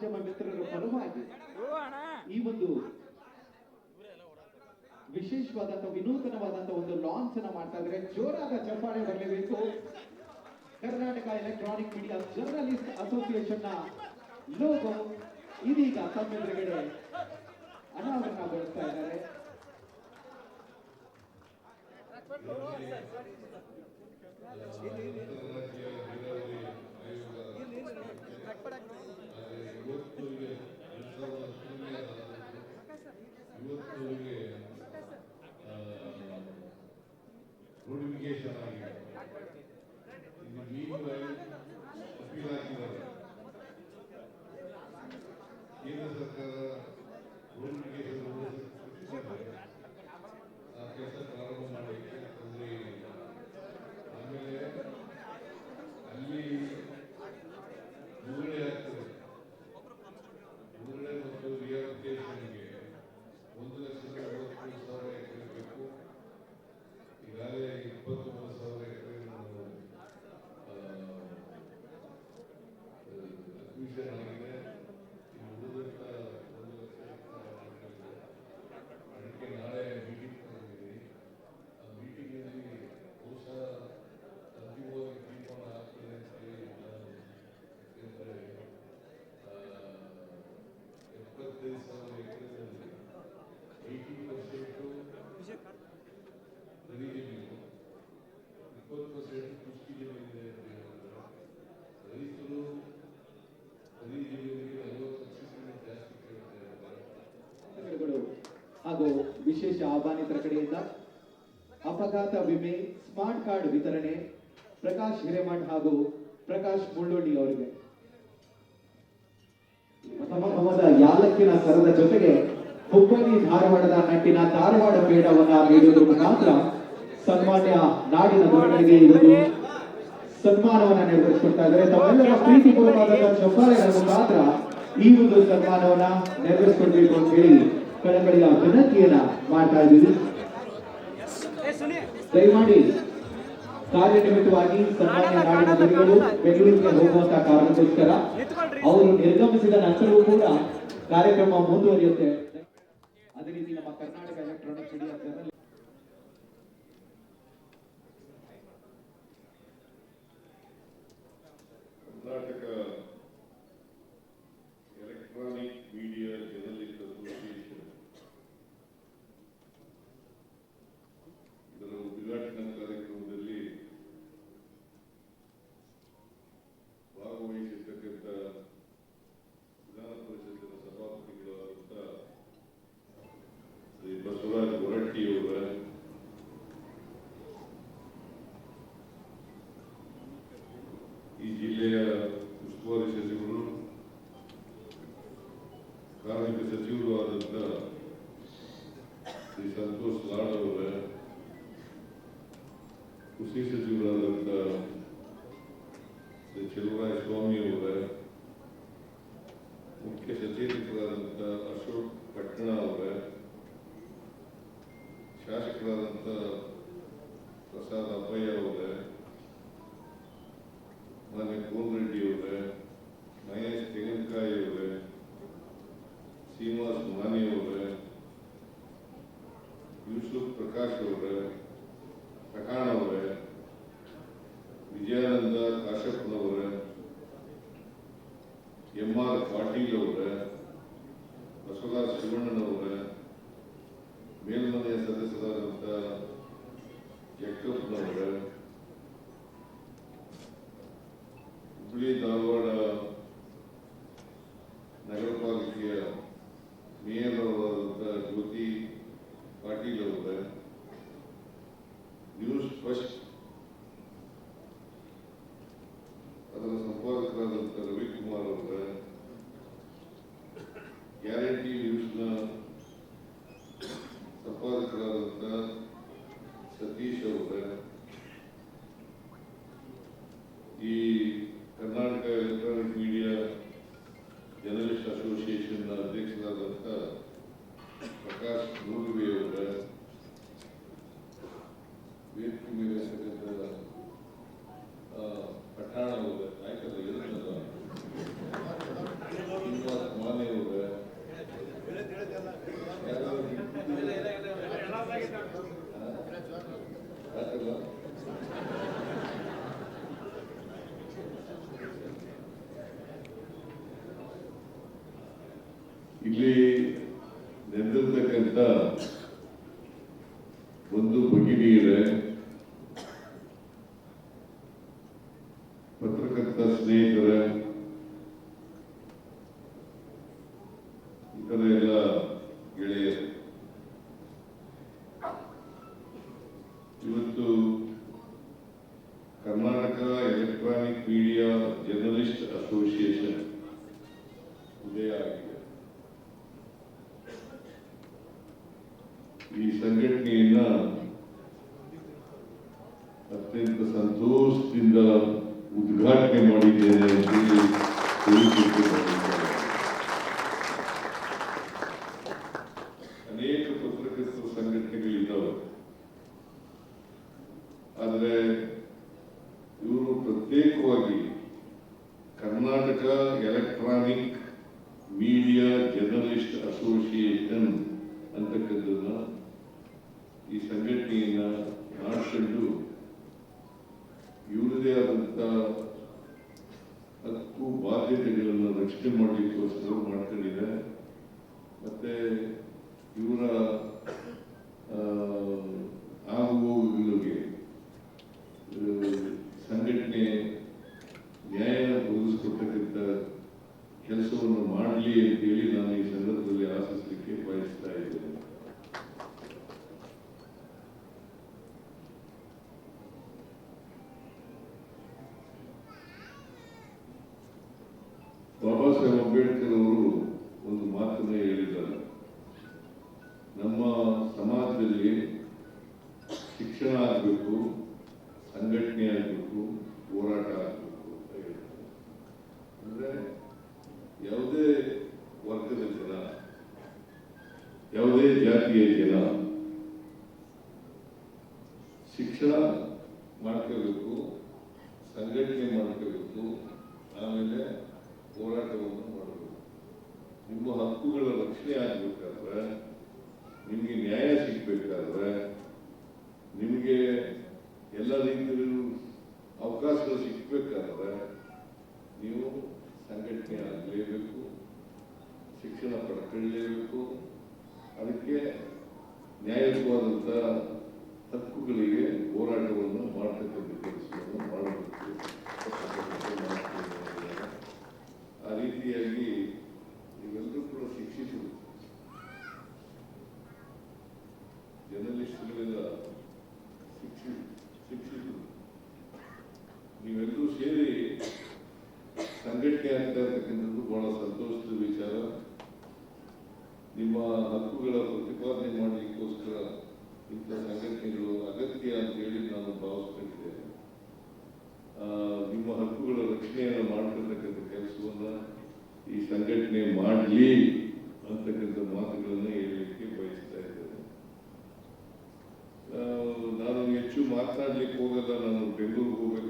ಮಾಧ್ಯಮ ಮಿತ್ರರ ಪರವಾಗಿ ಈ ಒಂದು ವಿಶೇಷವಾದಂತಹ ವಿನೂತನವಾದಂತಹ ಒಂದು ಲಾಂಚ್ ಅನ್ನ ಮಾಡ್ತಾ ಇದ್ರೆ ಜೋರಾದ ಚಪ್ಪಾಳೆ ಬರಲೇಬೇಕು ಕರ್ನಾಟಕ ಎಲೆಕ್ಟ್ರಾನಿಕ್ ಮೀಡಿಯಾ ಜರ್ನಲಿಸ್ಟ್ ಅಸೋಸಿಯೇಷನ್ನ ಲೋಗೋ ಇದೀಗ ತಮ್ಮೆದುರುಗಡೆ ಅನಾವರಣಗೊಳಿಸ್ತಾ ಇದ್ದಾರೆ. ವಿಶೇಷ ಆಹ್ವಾನಿತರ ಕಡೆಯಿಂದ ಅಪಘಾತ ವಿಮೆ, ಸ್ಮಾರ್ಟ್ ಕಾರ್ಡ್ ವಿತರಣೆ, ಪ್ರಕಾಶ್ ಹಿರೇಮಠ್ ಹಾಗೂ ಪ್ರಕಾಶ್ ಮುಳ್ಳೋಡಿ ಅವರಿಗೆ. ಯಾಲಕ್ಕಿನ ಸರದ ಜೊತೆಗೆ ಹುಬ್ಬಳ್ಳಿ ಧಾರವಾಡದ ನಟ್ಟಿನ ಧಾರವಾಡ ಪೇಡವನ್ನ ನೀಡುವುದರ ಮುಖಾಂತರ ಸನ್ಮಾನ್ಯ ನಾಡಿನ ದೊರೆಗಳಿಗೆ ಇದನ್ನು ಸನ್ಮಾನವನ್ನ ನೆರವೇರಿಸಿಕೊಡ್ತಾ ಇದ್ದಾರೆ. ತಮ್ಮೆಲ್ಲರ ಪ್ರೀತಿಪೂರ್ವಕವಾದಂತಹ ಚಪ್ಪಾಳೆಗಳ ಮುಖಾಂತರ ಈ ಒಂದು ಸನ್ಮಾನವನ್ನ ನೆರವೇರಿಸಿಕೊಡ್ಬೇಕು ಅಂತ ಹೇಳಿ ಕಳಕಳಿಯ ವಿನಂತಿಯನ್ನ ಮಾಡ್ತಾ ಇದ್ದೀವಿ. ದಯಮಾಡಿ ಕಾರ್ಯನಿಮಿತ್ತವಾಗಿ ಸನ್ಮಾನ್ಯ ನಾಡಿನ ದೊರೆಗಳು ಬೆಂಗಳೂರಿಗೆ ಹೋಗುವಂತಹ ಕಾರಣಕ್ಕೋಸ್ಕರ ಅವರು ನಿರ್ಗಮಿಸಿದ ನಂತರವೂ ಕೂಡ ಕಾರ್ಯಕ್ರಮ ಮುಂದುವರಿಯುತ್ತೆ. ಅದೇ ರೀತಿ ನಮ್ಮ ಕರ್ನಾಟಕ ಎಲೆಕ್ಟ್ರಾನಿಕ್ ಶಾಸಕರಾದಂಥ ಪ್ರಸಾದ್ ಅಪ್ಪಯ್ಯ ಅಸೋಸಿಯೇಷನ್ ಅಧ್ಯಕ್ಷರಾದಂಥ ಪ್ರಕಾಶ್ ನೂರ್ವಿಯವರ ವೇದಿಕೆ ಮೇಲೆ Thank you. ಯಾವುದೇ ಜಾತಿಯ ಜನ ಶಿಕ್ಷಣ ಆದಂಥ ಹಕ್ಕುಗಳಿಗೆ ಹೋರಾಟವನ್ನು ಮಾಡತಕ್ಕಂಥ ಕೆಲಸವನ್ನು ಮಾಡಬೇಕು. ಪ್ರತಿಭಟನೆ ಮಾಡಲಿ ಅಂತಕ್ಕಂಥ ಮಾತುಗಳನ್ನು ಹೇಳಲಿಕ್ಕೆ ಬಯಸ್ತಾ ಇದ್ದೇನೆ. ನಾನು ಹೆಚ್ಚು ಮಾತಾಡ್ಲಿಕ್ಕೆ ಹೋಗಲ್ಲ ನಾನು ಬೆಂಗಳೂರಿಗೆ ಹೋಗಬೇಕು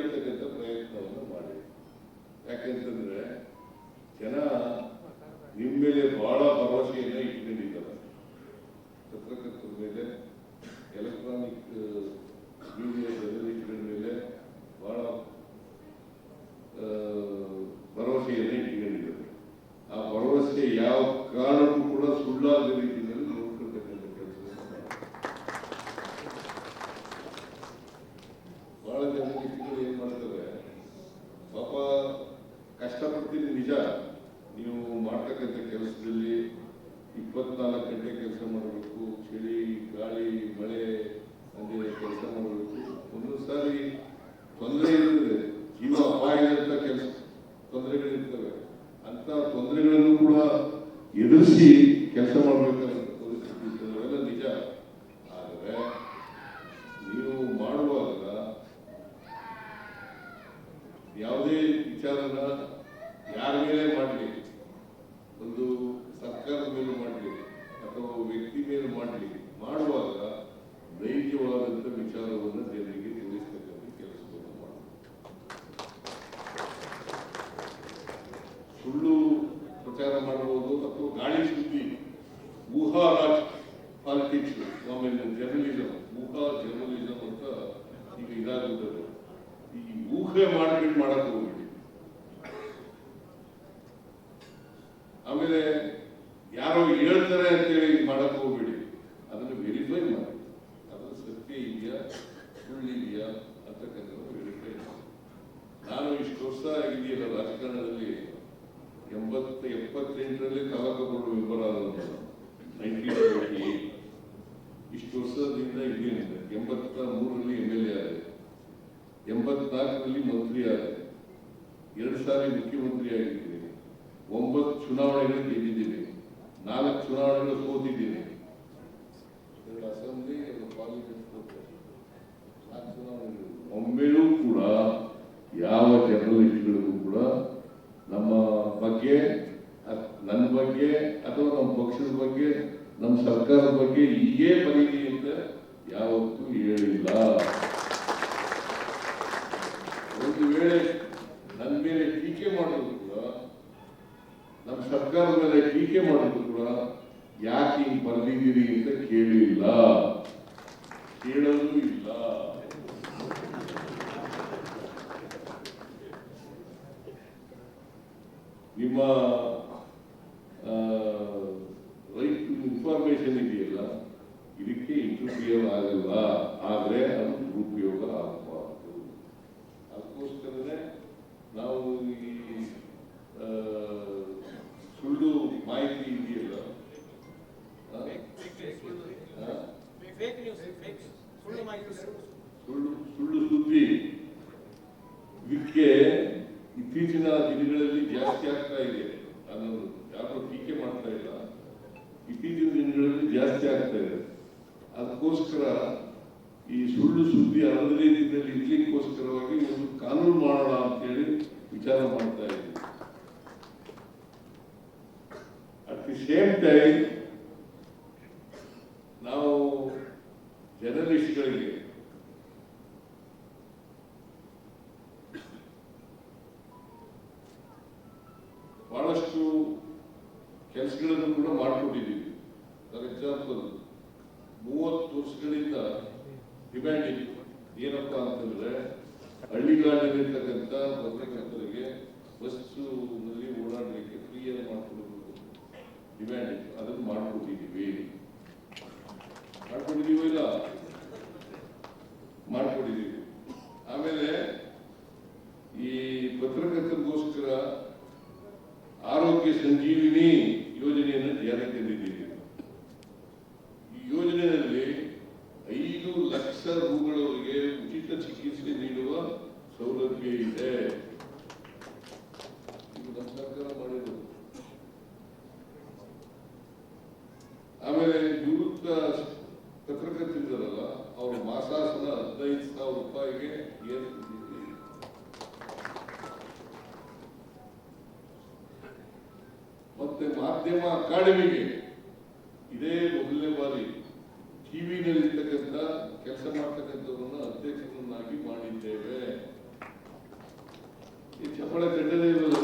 ಹೇಳ್ತಕ್ಕಂಥ ಪ್ರಯತ್ನವನ್ನು ಮಾಡಿ. ಯಾಕೆಂತಂದ್ರೆ ಜನ ನಿಮ್ಮ ಮೇಲೆ ಬಹಳ ಭರವಸೆಯನ್ನು ಇಟ್ಕೊಂಡಿದ್ದಾರೆ ಪತ್ರಕರ್ತರ ಮೇಲೆ ಇಪ್ಪತ್ನಾಲ್ಕು ಗಂಟೆ ಕೆಲಸ ಮಾಡಬೇಕು, ಚಳಿ, ಗಾಳಿ, ಮಳೆ ಅಂದರೆ ಕೆಲಸ ಮಾಡಬೇಕು. ಒಂದು ಸಾರಿ ತೊಂದರೆ ಇರ್ತದೆ. ಜೀವ ಅಪಾಯ ಇರುತ್ತ ಕೆಲಸ, ತೊಂದರೆಗಳಿರ್ತವೆ. ಅಂತ ತೊಂದರೆಗಳನ್ನು ಕೂಡ ಎದುರಿಸಿ ಕೆಲಸ ಮಾಡಬೇಕಂತ ಸುಳ್ಳು ಪ್ರಚಾರ ಮಾಡಬಹುದು ಅಥವಾ ಗಾಳಿ ಸುದ್ದಿ ಊಹಾ ರಾಜ್ ಪಾಲಿಟಿಕ್ಸ್ ಆಮೇಲೆ journalism really Guru, the. Same ನಾವು ಜರ್ನಲಿಸ್ಟ್ಗಳಿಗೆ ಬಹಳಷ್ಟು ಕೆಲಸಗಳನ್ನು ಕೂಡ ಮಾಡಿಕೊಂಡಿದ್ದೀವಿ ಆರೋಗ್ಯ ಸಂಜೀವಿನಿ ಯೋಜನೆಯನ್ನು ಜಾರಿಗೆ ತಂದಿದ್ದೇವೆ ಕೆಲಸ ಮಾಡ್ತಕ್ಕಂಥವ್ರನ್ನ ಅಧ್ಯಕ್ಷರನ್ನಾಗಿ ಮಾಡಿದ್ದೇವೆ. ಈ ಚಪ್ಪಾಳೆ ತಟ್ಟದೇ ಇರೋದು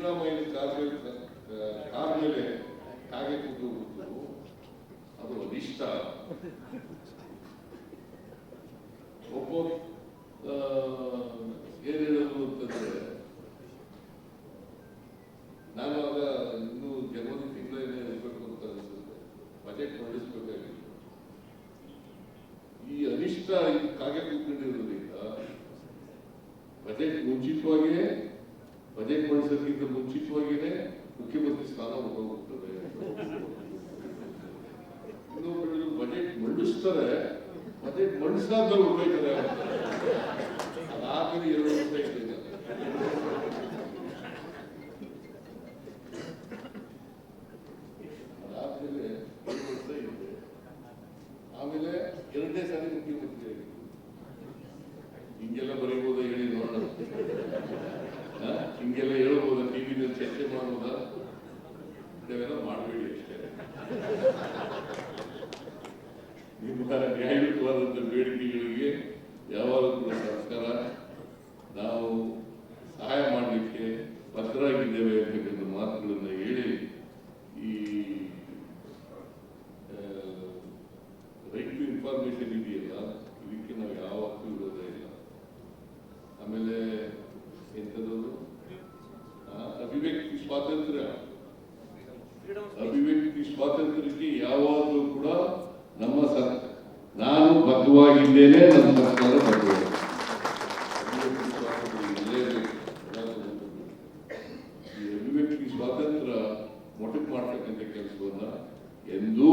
ಸಿದ್ದರಾಮಯ್ಯನ ಕಾಲ ಕಾಲ ಮೇಲೆ ಕಾಗೆ ಕೂತು ಅದು ಅನಿಷ್ಟ ಮುಗಿಸ್ತಾರೆ. ಮತ್ತೆ ಮಣ್ಣಾದ್ರು ಉಳಿತಾರೆ ಅದಾದ್ಮೇಲೆ ಎರಡು ವರ್ಷ ಇದ್ದೀನಿ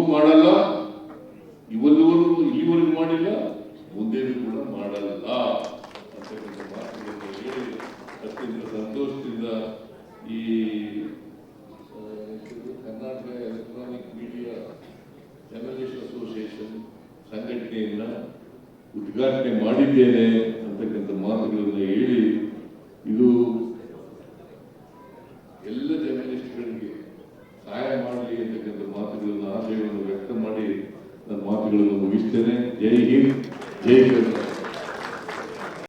ಮಾಡಲು